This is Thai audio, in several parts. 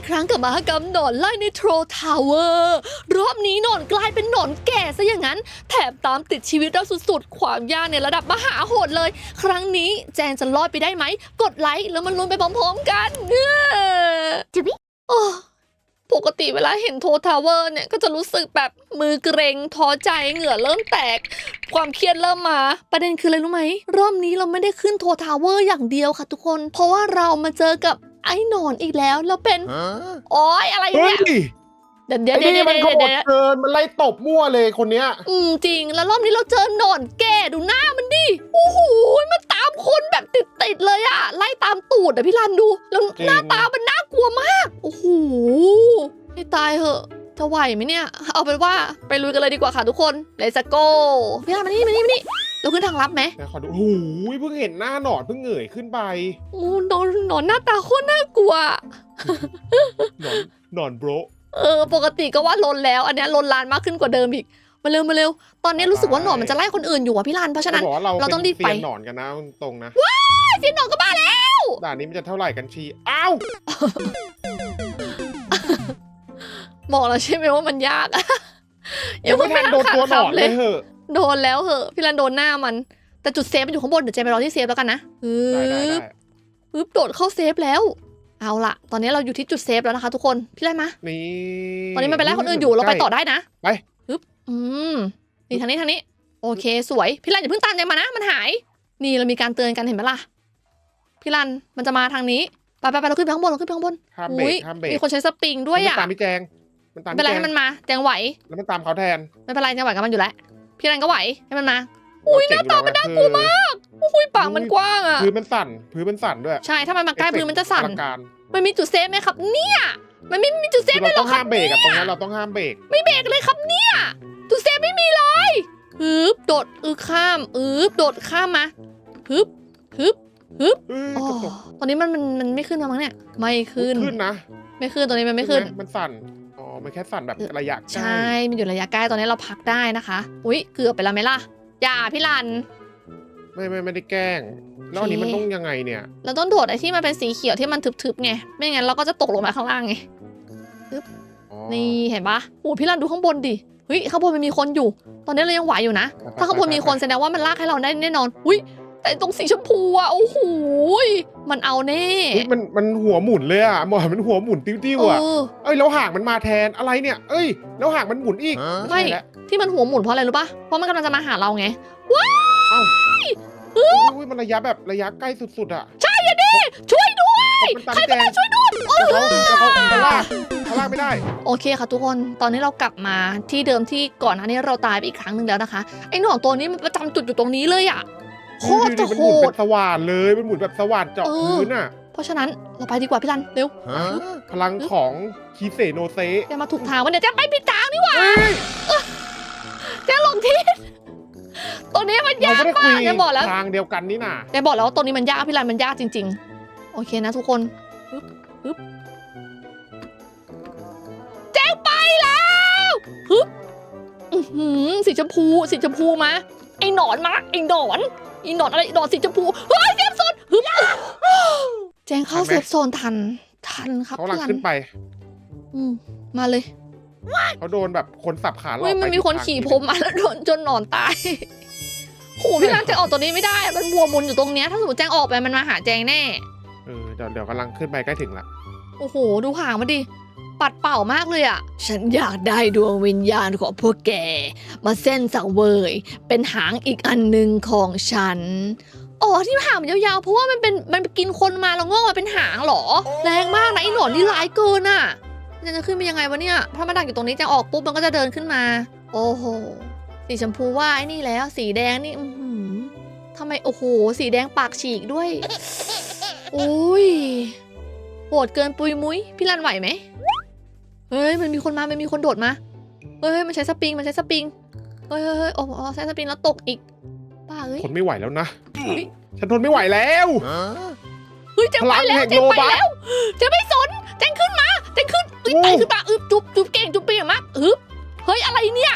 อีกครั้งกับมหกรรมหนอนไล่ในโทรทาวเวอร์รอบนี้หนอนกลายเป็นหนอนแก่ซะอย่างนั้น แถมตามติดชีวิตเราสุดๆ ความยากในระดับมหาโหดเลย ครั้งนี้แจงจะรอดไปได้ไหม กดไลค์แล้วมันลุ้นไปพร้อมๆกันเน้อจุบิโอ้ปกติเวลาเห็นโทรทาวเวอร์เนี่ย ก็จะรู้สึกแบบมือเกรงท้อใจเหงื่อเริ่มแตก ความเครียดเริ่มมา ประเด็นคืออะไรรู้ไหม รอบนี้เราไม่ได้ขึ้นโทรทาวเวอร์อย่างเดียวค่ะทุกคน เพราะว่าเรามาเจอกับ ไอ้หนอนอีกแล้วแล้วเป็นโอ้ยอะไรเฮ้เนี่ยยเดี๋ยวเดี๋ยวไอ้เดี๋ยวนี่เดี๋ยวมันขเดี๋ยวบเดี๋ยวเกินมันไล่ตบมั่วเลยคนเนี้ย อืมจริงแล้วรอบนี้เราเจอหนอนแก่ดูหน้ามันดิโอ้โหมันตามคนแบบติดติดๆเลยอะไล่ตามตูดอะพี่รันดู แล้วจริงหน้าตามันน่ากลัวมากโอ้โหให้ตายเหอะจะไหวไหมเนี่ย เอาเป็นว่าไปลุยกันเลยดีกว่าค่ะทุกคน Let's go พี่รันมานี่มานี่มานี่ เราขึ้นทางลับไหมนะขอดูโอ้โหเพิ่งเห็นหน้าหนอนเพิ่งเหงยขึ้นไป โอ้หนอนหนอนหน้าตาโคตรน่ากลัว หนอนหนอนโบรเออ ปกติก็ว่าลนแล้ว อันเนี้ยลนลานมากขึ้นกว่าเดิมอีก มาเร็วมาเร็ว ตอนนี้รู้สึกว่าหนอนมันจะไล่คนอื่นอยู่อะพี่ลาน เพราะฉะนั้นจะบอกว่าเราเราต้องรีบไป เป็นเซียนหนอนกันนะตรงๆนะเสียงหนอนก็บ้าแล้ว ด่านนี้มันจะเท่าไหร่กันชีอ้าวบอกแล้วใช่ไหมว่ามันยาก ยังไม่ทันโดนตัวหนอนเลยยเหอะ โดนแล้วเหอะพี่ลันโดนหน้ามัน แต่จุดเซฟมันอยู่ข้างบนเดี๋ยวเจมไปรอที่เซฟแล้วกันนะฮึได้ได้บได้ฮึบโดดเข้าเซฟแล้ว เอาล่ะ ตอนนี้เราอยู่ที่จุดเซฟแล้วนะคะ ทุกคนพี่ลันมา นี่ตอนนี้มันไปไล่คนอื่นอยู่เราไปต่อได้นะไปฮึบอืมนี่ทางนี้ทางนี้ โอเค สวยพี่ลันอย่าเพิ่งตามเจมมานะมันหาย นี่เรามีการเตือนกันเห็นไหมล่ะพี่ลันมันจะมาทางนี้ไปไปไปเราขึ้นไปข้างบนเราขึ้นไปข้างบนห้ามเบรอุ๊กยห้ามเบรกมีคนใช้สปริงด้วยมันอะตามพี่แจงมันตามไม่เป็นไรพี่แจให้งมันมาแจงไหวแล้วมันตามเขาแทนไม่เป็นไรแจงไหวกับมันอยู่แล้ว พี่ลันก็ไหวให้มันมา อุ้ยหน้าตามันน่ากลัวมากอุ้ยปากมันกว้างอะพื้นมันสั่นพื้นมันสั่นด้วย ใช่ถ้ามันมาใกล้พื้นมันจะสั่นอลังการมันมีจุดเซฟไหมครับ เนี่ย มันไม่มีจุดเซฟคือเลยเราเหรต้อองครัห้าบมเบรกอะตรงนั้นเราต้องห้ามเบรกไม่เบรกเลยครับเนี่ยจุดเซฟไม่มีเลยฮึบโดดอือข้ามอืบโดดข้ามมาฮึบฮึบเอ้ยอ๋อตกตกตอนนี้มันมันมันไม่ขึ้นมามั้งเนี่ย ไม่ขึ้นขึ้นนะ ไม่ขึ้นตอนนี้มันไม่ขึ้นใช่หมันสั่น อ๋อมันแค่สั่นแบบระยะใกล้ใช่ มันอยู่ระยะใกล้ตอนนี้เราพักได้นะคะ อุ๊ย เกือบไปแล้วไหมล่ะ อย่าพี่ลัน ไม่ไม่ไม่ได้แกล้ง แล้วอันนี้โอเคมันต้องยังไงเนี่ย เราต้องโดดไอ้ที่มันเป็นสีเขียวที่มันทึบๆไง ไม่งั้นเราก็จะตกลงมาข้างล่างไง อ๋อนี่เห็นปะโอ้พี่ลันดูข้างบนดิเฮ้ยข้างบนมันมีคนอยู่ ตอนนี้เรายังไหวอยู่นะ ถ้าข้างบนมีคนแสดงว่ามันลากให้เราได้แน่นอน อุ้ย แต่ตรงสีชมพูอะโอ้โหยมันเอาแน่เฮ้ยมันมันหัวหมุนเลยอะหมอนมันหัวหมุนติ้วๆอะเออ เอ้ยแล้วหางมันมาแทนอะไรเนี่ย เอ้ยแล้วหางมันหมุนอีกไม่ ใช่แล้วที่มันหัวหมุนเพราะอะไรรู้ปะเพราะมันกำลังจะมาหาเราไงเอ้าอุ้ยมันระยะแบบระยะใกล้สุดๆอะช่วยด้วย มันตามแจงช่วยด้วยแต่เขาแต่เขาเขาลากเขาลากไม่ได้ โอเคค่ะทุกคน ตอนนี้เรากลับมาที่เดิมที่ก่อนหน้านี้เราตายไปอีกครั้งหนึ่งแล้วนะคะ ไอ้หนอนตัวนี้มันประจำจุดอยู่ตรงนี้เลยอะ โคตรจะมันโหหมุนเป็ดนสว่านเลยมันหมุนแบบสว่านเจาะเออพื้นอะ เพราะฉะนั้นเราไปดีกว่าพี่รันเร็วพลังของคีเซโนเซแกมาถูกทางวะเนี่ยแกไปผิดทางนี่หว่าแกหลงทิศตัวนี้มันเรายากไม่ได้คุมายกแกบอกแล้วทางเดียวกันนี่น่ะแกบอกแล้วว่าตัวนี้มันยากพี่รันมันยากจริง ๆ โอเคนะทุกคนปึ๊บปึ๊บแจ้งไปแล้วปึ๊บอื้อหือสีชมพูสีชมพูมาไอ้หนอนมาไอ้หนอนไอ้หนอนอะไรหนอนสีชมพูเฮ้ยเซฟโซนฮึบแจ้งเข้าทันไหมเซฟโซนทันทันครับเขาหลังพี่รัขึ้นไป อืมมาเลยเขาโดนแบบคนสับขาหลอกเฮ้ยมันไปมีคนทางขี่ผมมาแล้วโดนจนหนอนตายโหพี่รันแจงออกตัวนี้ไม่ได้ มันวัวหมุนอยู่ตรงเนี้ยถ้าสมมติแจงออกไปมันมาหาแจงแน่ เออเดี๋ยวเดี๋ยวกำลังขึ้นไปใกล้ถึงละ โอ้โห ดูหางมันดิ ปัดเป่ามากเลยอะฉันอยากได้ดวงวิญญาณของพวกแก มาเส้นสังเวย เป็นหางอีกอันหนึ่งของฉันอ๋อที่หางมันยาวๆ เพราะว่ามันเป็นมันกินคนมาแล้วงอกมาเป็นหางเหรอ แรงมากนะไอ้หนอนนี่ร้ายเกินอะจะจะขึ้นไปยังไงวะเนี่ยถ้ามันดักอยู่ตรงนี้จะออกปุ๊บมันก็จะเดินขึ้นมา โอ้โหสีชมพูว่าไอ้นี่แล้ว สีแดงนี่อือหือทำไมโอ้โห สีแดงปากฉีกด้วยโอ้ยโหดเกินปุยมุ้ยพี่รันไหวไหม เฮ้ยมันมีคนมา มันมีคนโดดมา เฮ้ยมันใช้สปริง มันใช้สปริง เฮ้ยเฮ้ยเฮ้ยโอ้โหใช้สปริงแล้วตกอีกป้าเอ้ยทนไม่ไหวแล้วนะเฮ้ยฉันทนไม่ไหวแล้วเฮ้ยเจ๊งพไปลังแล้วแห่งเจ๊งโลไปบัคแล้วเจ๊ไม่สนเจ๊งขึ้นมาเจ๊งขึ้นอึ๊บโอ้ไต่ขึ้นมาอึ๊บจุ๊บจุ๊บเก่งจุ๊บเปรี้ยงมากอึ๊บเฮ้ยอะไรเนี่ย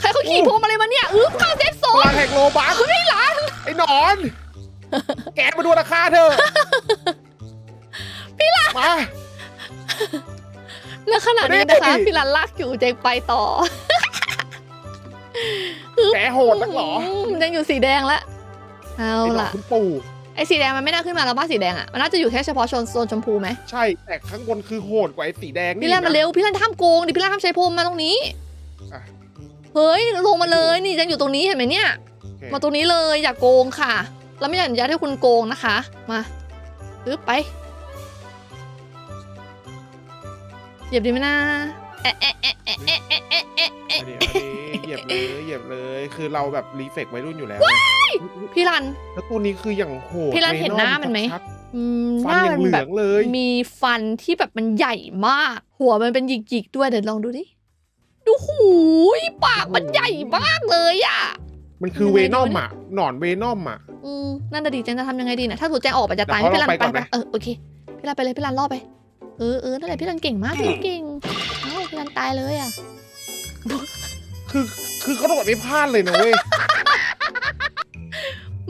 ใครเขาขี่โอ้พวงมาเลยมาเนี่ยอึ๊บเข้าเซฟโซพนลังแห่งโลบัคไม่หลังไอ้หนอน แกมาดูราคาเธอะพี่หลังมา แล้วขณะนี้นะคะพี่รันลากอยู่เจงไปต่อแกโหดนักเหรอมมันยังอยู่สีแดงแล้วเอาไอ้ดอกล่ะคุณปู่ไอ้สีแดงมันไม่น่าขึ้นมาแล้วบ้าสีแดงอะมันน่าจะอยู่แค่เฉพาะโซนโซนชมพูไหมใช่แต่ข้างบนคือโหดกว่าไอ้สีแดงนี่พี่รันมานะเร็วพี่รันห้ามโกงดิพี่รันห้ามใช้พรมมาตรงนี้อะเฮ้ยลงมาเลยนี่ยังอยู่ตรงนี้เห็นไหมเนี่ยโอเคมาตรงนี้เลยอย่าโกงค่ะ เราไม่อนุญาตให้คุณโกงนะคะ มาปึ๊บไป เหยียบดีไหมนะแอะแอะแอะแอะแอะแอะแอะแอะแอะอันนี้อันนี้เหยียบเลยเหยียบเลย คือเราแบบรีเฟกวัยรุ่นอยู่แล้ว พี่รัน แล้วตัวนี้คืออย่างโหดพี่รันเห็นหน้ามันไหม ชัดอืมๆหฟันน้าอย่ามังนเหลืแบอบงเลย มีฟันที่แบบมันใหญ่มาก หัวมันเป็นหยิกๆด้วยเดี๋ยวลองดูดิดูหูยปากมันใหญ่มากเลยอะ มันคือยังเวไงดีนอวะมเนี่ยอะหนอนเวนอมอะ อืมนั่นน่ะดิแจงจะทำยังไงดีนะถ้าถูกแจงออกไปจะตายเดี๋ยวพี่รันเขาลองไปไปก่อนไปนะเออโอเคพี่รันไปเลยพี่รันล่อไป เออเออนั่นแหละพี่รันเก่งมากพี่รันเก่งเอ้าพี่รันตายเลยอะคือคือเขาโดดไม่พลาดเลยนะเว้ย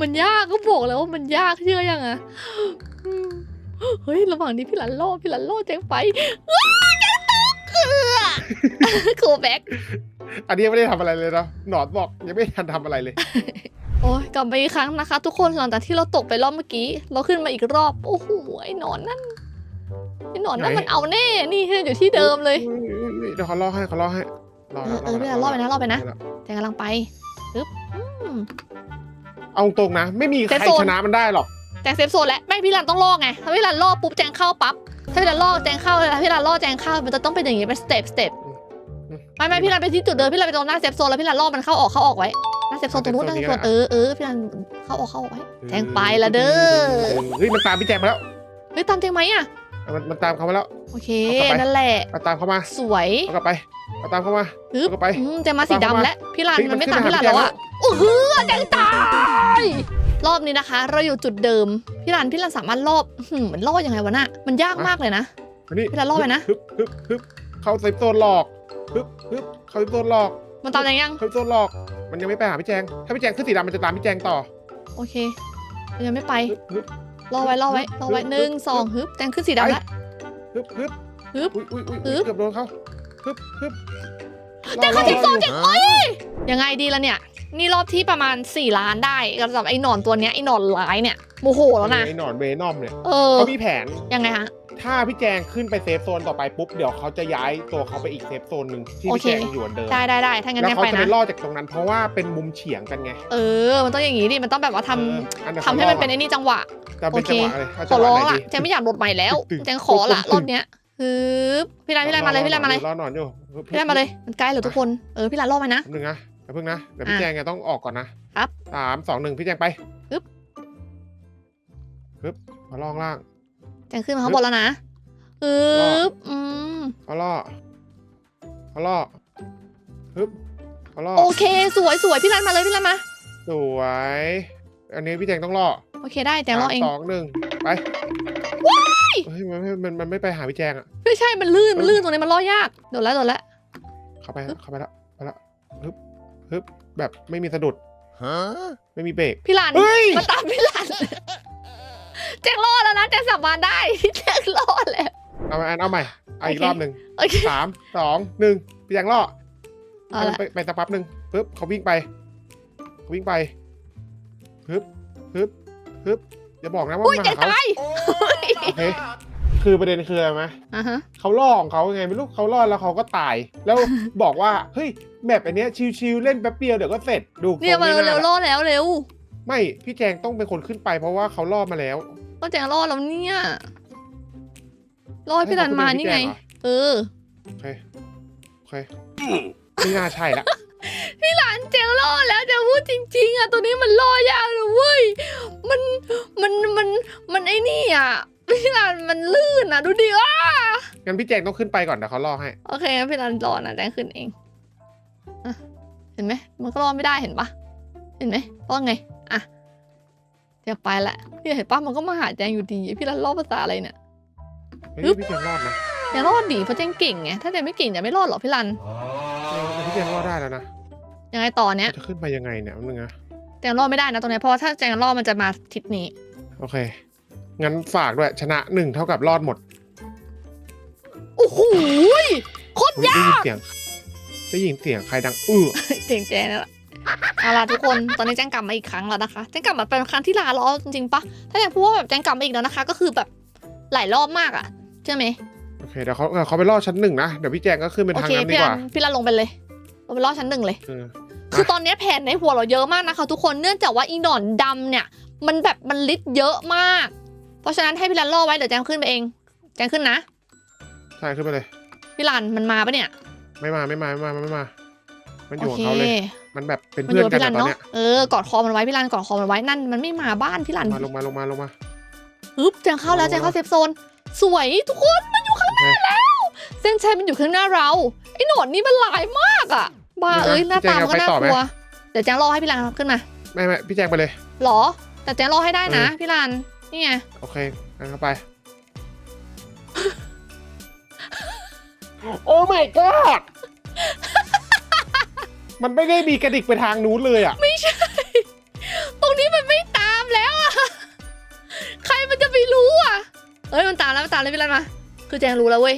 มันยากก็บอกแล้วว่ามันยากเชื่อยังอะอืมเฮ้ยระหว่างนี้พี่หลันล่อพี่หลันล่อแจงไปว้าวแจงตกเอือโคแบ็กอันนี้ยังไม่ได้ทำอะไรเลยนะหนอนบอกยังไม่ทันทำอะไรเลย โอ้ยกลับมาอีกครั้งนะคะ ทุกคนหลังจากที่เราตกไปรอบเมื่อกี้ เราขึ้นมาอีกรอบ โอ้โหไอ้หนอนนั่น ไอ้หนอนนั่นไหน มันเอาแน่ นี่อยู่ที่เดิมเลย เดี๋ยวเขาล่อให้เขาล่อให้ล่อเอแล้อวเออพี่หลันล่อไปนะล่อไปนะแล้วแจงกำลังไปปึ๊บอืมเอาตรงนะ ไม่มีใครเซฟโซนชนะมันได้หรอก แจงเซฟโซนแล้วไม่พี่หลันต้องล่อไง ถ้าพี่หลันล่อปุ๊บแจงเข้าปั๊บ ถ้าพี่หลันล่อแจงเข้าเลยถ้าพี่หลันล่อแจงเข้า มันจะต้องเป็นอย่างงี้เป็นสเต็ปสเต็ปไม่ไม่พี่รันไปที่จุดเดิมพี่รันไปตรงหน้าเซฟโซนแล้วพี่รันรอบมันเข้าออกเข้าออกไว้ หน้าเซฟโซนตรงนู้นหน้าเซฟโซนเออเออพี่รันเข้าออกเข้าออกไว้แจงไปละเด้อเฮ้ยมันตามพี่แจงมาแล้ว เฮ้ยตามแจงไหมอะ มันมันตามเขามาแล้ว โอเค เอากลับไป นั่นแหละ เอาตามเขามาสวยเอากลับไปเอาตามเขามา ฮึบเอากลับไปอืมแจงมาสีตามเข้าดำมาแล้วพี่รันเฮ้ยมันไม่มันขึ้ตามนพี่รันหาแล้วอะพี่โอ้โหแจงตาย รอบนี้นะคะ เราอยู่จุดเดิม พี่รันพี่รันสามารถรอบหืมมันรอบยังไงวะน่ะมันยากมากเลยนะ อันนี้พี่รันล่อไปนะ ฮึบฮึบฮึบเข้าเซฟโซนหลอกฮึบฮึบเข้าเซฟโซนหลอกมันตามแจงยัง เข้าเซฟโซนหลอก มันยังไม่ไปหาพี่แจง ถ้าพี่แจงขึ้นสีดำมันจะตามพี่แจงต่อโอเค ยังไม่ไปฮึบฮึบ รอไว้รอไว้รอไว้หนึ่งสองฮึบแจงขึ้นสีดำแล้วฮึบฮึบฮึบ อุ้ยอุ้ยอุ้ยฮึบ เกือบโดนเขาฮึบฮึบแจงเข้าเซฟโซนรอรอยังไงดีละเนี่ย นี่รอบที่ประมาณ 4 ล้านได้สำหรับไอ้หนอนตัวเนี้ยไอ้หนอนร้ายเนี่ยโมโหแล้วนะไอ้หนอนเวนอมเนี่ยเออเขามีแผนยังไงฮะ ถ้าพี่แจงขึ้นไปเซฟโซนต่อไปปุ๊บเดี๋ยวเขาจะย้ายตัวเขาไปอีกเซฟโซนหนึ่งที่โอพี่เคแจงอยู่อันเดิมได้ได้ได้ถ้างั้นแล้วยังเขาไปจะไปนะ ล่อจากตรงนั้นเพราะว่าเป็นมุมเฉียงกันไง เออ มันต้องอย่างงี้ดิ มันต้องแบบว่าทำเอออันนั้นทำให้มันเป็นไอ้นี่จังหวะ จะเป็นโอเคจังหวะอะไรถ้าขจัองหวะร้องไหนล่ะดี แจงไม่อยากหลดใหม่แล้ว ตึงแจงขอละตึงรอบเนี้ยฮึบพี่รันพี่รันมาเลยพี่รันมาเลยรอหนอนอยู่พี่รันมาเลย มันใกล้เหรือทุกคน เออ พี่รันรอบไปนะ แป๊บนึงนะเดี๋ยวเพิ่งนะเดี๋ยวพี่อะแจงจะต้องออกก่อนนะครับสามสองหนึ่งพี่แจงไปฮึบฮึบมาล่องล่าง แจงขึ้นมาข้างบนแล้วนะฮึบอืมเขาล่อเขาล่อฮึบเขาล่อโอเค สวยสวยพี่รันมาเลยพี่รันมา สวย อันนี้พี่แจงต้องล่อโอเคได้แจงรอเองสามสองหนึ่งไปเฮ้ยมันไม่มันมันไม่ไปหาพี่แจงอะ ไม่ใช่มันลื่นมันลื่นตรงนี้มันล่อยากโดดแล้วโดดแล้วเข้าไปเข้าไปแล้วไปแล้วฮึบฮึบแบบไม่มีสะดุดไม่มีเบรกพี่รันเฮ้ยมาตามพี่รัน แจ็ครอดแล้วนะแจ็คสาบานได้แจ็ครอดแล้ว เอาใหม่เอาใหม่เอาอีกโอเค รอบหนึ่งโอเคสามสองหนึ่งพี่แจงล่อเอาให้มันละไปไปสักแป๊บหนึ่งปึ๊บเขาวิ่งไปเขาวิ่งไปฮึบฮึบฮึบอย่าบอกนะว่าอุ้ยมาแจ็หาคเขา ตายโอเค คือประเด็นคืออะไรไหมอะฮะเขาล่อของเขาไงไม่รู้เขาล่อแล้วเขาก็ตาย แล้ว บอกว่าเฮ้ยแมปอันเนี้ยชิวๆเล่นแป๊บเดียวเดี๋ยวก็เสร็จดูเนี่ยมาทงเร็วละๆรอดแล้วเร็ว ไม่พี่แจงต้องเป็นคนขึ้นไปเพราะว่าเขาล่อมาแล้ว ก็แจ็ครอดแล้วเนี่ยรอดพี่รันมานี่ไง เออโอเคโอเคไม่น่าใช่ละพี่รันแจ็ครอดแล้วจะพูดจริง ๆอะตัวนี้มันรอดยากเลยเว้ยมันมันมันมันไอ้นี่อะพี่รันมันลื่นอะดูดิอะงั้นพี่แจงต้องขึ้นไปก่อนเดี๋ยวเขาล่อให้โอเคงั้นพี่รันรอนะแจ็คขึ้นเองอะเห็นไหมมันก็รอดไม่ได้เห็นปะเห็นไหมว่าไงอะ แจ็คไปละพี่เห็นปะมันก็มาหาแจงอยู่ดีพี่รันรอดภาษาอะไรเนี่ย เฮ้ยฮึบพี่แจงรอดนะอย่ารอดดิเพราะแจงเก่งไงถ้าแจงไม่เก่งจะไม่รอดหรอกพี่รันเออพี่แจงรอดได้แล้วนะยังไงต่อเนี้ยจะขึ้นไปยังไงเนี่ยนึงนะแจงรอดไม่ได้นะตรงเนี้ยเพราะว่าถ้าแจงรอดมันจะมาทิศนี้ โอเค งั้นฝากด้วยชนะหนึ่งเท่ากับรอดหมดโหยโคตรอุ๊ยยากได้ยินเสียงได้ยินเสียงใครดังอื้อเจ๋งแจ๊นั่นแหละ เอาล่ะทุกคนตอนนี้แจ้งกลับมาอีกครั้งแล้วนะคะ แจ้งกลับมาเป็นครั้งที่ลาล้อจริงๆปะถ้าอยากพูดว่าแบบแจ้งกลับมาอีกแล้วนะคะ ก็คือแบบหลายรอบมากอะเชื่อไหมโอเคเดี๋ยวเขาเดี๋ยวเขาไปล่อชั้นหนึ่งนะเดี๋ยวพี่แจงก็ขึ้นไปโอทางเคนั้นดีพี่กรัว่า นพี่รันลงไปเลยลงไปรอชั้นหนึ่งเลย เออ คือตอนนี้แผนในหัวเราเยอะมากนะคะ ทุกคนเนื่องจากว่าอีหนอนดำเนี่ย มันแบบมันลิดเยอะมาก เพราะฉะนั้นให้พี่รันล่อไว้เดี๋ยวแจงขึ้นไปเอง แจงขึ้นนะใช่ขึ้นไปเลย พี่รันมันมาปะเนี่ย ไม่มาไม่มาไม่มาไม่มา มันอโอยู่ของเคเขาเลย มันแบบเป็นมันอเพื่อนยู่กับกันพี่รัอะนตอนเนาะเนี้ยเออกอดคอมันไว้พี่รันกอดคอมันไว้นั่นมันไม่มาบ้านพี่รันมาลงมาลงมาลงมาปึ๊บแจงเข้าแล้วแจงเข้าเซฟโซน สวยทุกคนมันอยู่ข้างหน้าแล้วเส้นชัยมันอยู่ข้างหน้าเราไอ้หนอนนี่มันหลายมากอะบ้าเอ้ยหน้าตามันก็น่ากลัวเดี๋ยวแจงรอให้พี่รันขึ้นมา ไม่ไม่พี่แจงไปเลย หรอ แต่แจงรอให้ได้นะพี่รันนี่ไง โอเคงั้นเข้าไป โอ้ my god มันไม่ได้มีกระดิกไปทางนู้นเลยอะ ไม่ใช่ ตรงนี้มันไม่ตามแล้วอะใครมันจะไปรู้อะเอ้ยมันตามแล้วมันตามเลยพี่รันมา คือแจงรู้แล้วเว้ย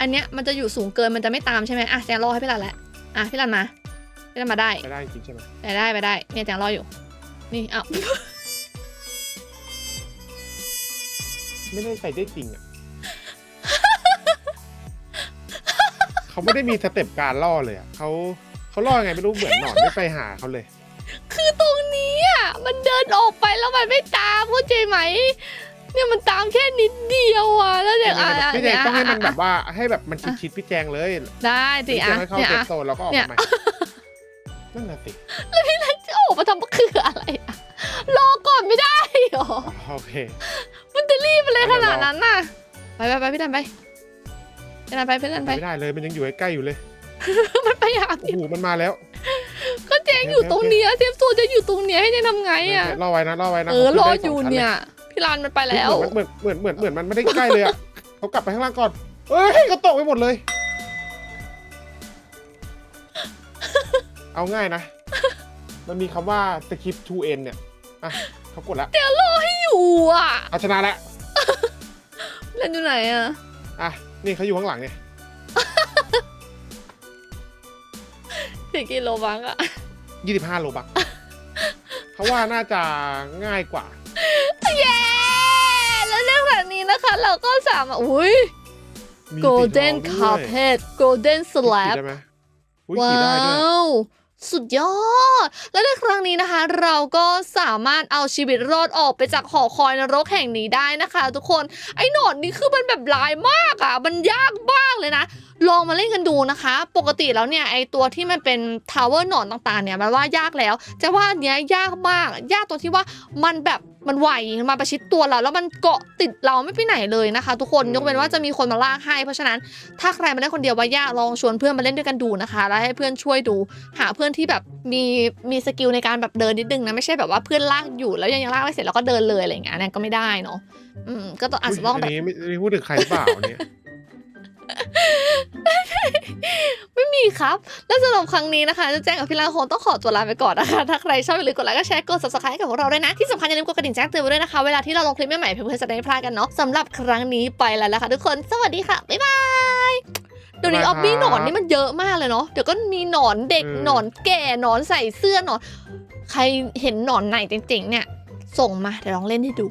อันเนี้ยมันจะอยู่สูงเกินมันจะไม่ตามใช่ไหมอะแจงรอให้พี่รันแล้วอะพี่รันมา พี่รันมาได้ไม่ได้จริงใช่ไหมไปได้ไปได้ เนี่ยแจงรออยู่ นี่อ้าวไม่ได้ใส่ได้จริงอะ เขาไม่ได้มีสเต็ปการล่อเลยอะเขา เขาล่อยังไงไม่รู้เหมือนหนอนไม่ไปหาเขาเลย คือตรงนี้อะมันเดินออกไปแล้วมันไม่ตามเข้าใจไหม เนี่ยมันตามแค่นิดเดียวอะแล้วเดี๋ยวอะอะพี่แจงต้องให้มันแบอะบว่าให้แบบมันชิดๆพี่แจงเลยได้สิพี่แจอะงให้เข้าเนี่ยเซฟอะ โซนแล้วก็ออกเนี่ยมาใหม่นั่นน่ะสิจะออกมาทำมะเขืออะไรอะรอก่อนไม่ได้หรอ โอเค มันจะรีบอะไรเดี๋ขยวรอนาดนั้นน่ะ ไปไปไปพี่ดันไปพี่ดันไปพี่ดันไปไม่ได้เลยมันยังอยู่ใกล้ๆอยู่เลย มันไปหาโอ้โหมันมาแล้ว ก็แจงอยู่ตรงเนี้ยเทปโซนจะอยู่ตรงเนี้ยให้แจงทำไงอะรอไว้นะรอไว้นะเออขารอขึ้ได้สงอยู่ชั้เนี่ยพี่รันมันไปเลยแล้วเหมือนเหมือนเหมือนเหมือนเหมือนมันไม่ได้ใกล้เลยอะเขากลับไปข้างล่างก่อนเอ้ยก็ตกไปหมดเลย เอาง่ายนะ มันมีคำว่า skip to end เนี่ยอะเขากดแล้วอยู่อะเอาชนะแล้วพี่รันอยู่ไหนอะอะนี่เขาอยู่ข้างหลังเนี่ย ถึงกิโลบังอะ25โลบักเขาว่าน่าจะง่ายกว่า เย้ แล้วเรื่องแบบนี้นะคะ เราก็สามารถอุ้ยมี golden สีทองด้วย carpet golden ขี่ slab ได้ไหมอุ้ยว้ขี่ได้ด้วยาว สุดยอด และในครั้งนี้นะคะ เราก็สามารถเอาชีวิตรอดออกไปจากหอคอยนรกแห่งนี้ได้นะคะ ทุกคน ไอ้หนอนนี่คือมันแบบลายมากอะ่ะ มันยากมากเลยนะ ลองมาเล่นกันดูนะคะ ปกติแล้วเนี่ยไอตัวที่มันเป็นทาวเวอร์หนอนต่างๆเนี่ยมันว่ายากแล้ว จะว่าอันเนี้ยยากมาก ยากตรงที่ว่ามันแบบ มันไหวมาประชิดตัวเรา แล้วมันเกาะติดเราไม่ไปไหนเลยนะคะ ทุกคนอืมยกเว้นว่าจะมีคนมาลากให้ เพราะฉะนั้นถ้าใครมาเล่นคนเดียวว่ายากลองชวนเพื่อนมาเล่นด้วยกันดูนะคะ แล้วให้เพื่อนช่วยดู หาเพื่อนที่แบบมีมีสกิลในการแบบเดินนิดนึงนะไม่ใช่แบบว่าเพื่อนลากอยู่แล้วยังยังลากไม่เสร็จแล้วก็เดินเลยอะไรอย่างเงี้ยนั่นก็ไม่ได้เนาะอืมก็ต้องอาจจะต้องอันแบบนี้ไม่ไม่พูดถึงใครหรือเปล่าเนี่ย ไม่มีครับ และสำหรับครั้งนี้นะคะจะแจ้งกับพี่ลาคงต้องขอตัวลาไปก่อนนะคะ ถ้าใครชอบอย่าลืมกดไลค์ก็แชร์ กด subscribe กับพวกเราด้วยนะ ที่สำคัญอย่าลืมกดกระดิ่งแจ้งเตือนไว้ด้วยนะคะ เวลาที่เราลงคลิปใหม่ๆเพื่อนๆจะได้ไม่พลาดกันเนาะสำหรับครั้งนี้ไปแล้วนะคะทุกคน สวัสดีค่ะ บ๊ายบายเดี๋ยวนี้ออยบายฟมีหนอนนี่มันเยอะมากเลยเนาะ เดี๋ยวก็มีหนอนเด็ก หนอนแก่ หนอนใส่เสื้อ หนอน ใครเห็นหนอนไหนเจ๋งๆเนี่ย ส่งมาเดี๋ยวลองเล่นให้ดู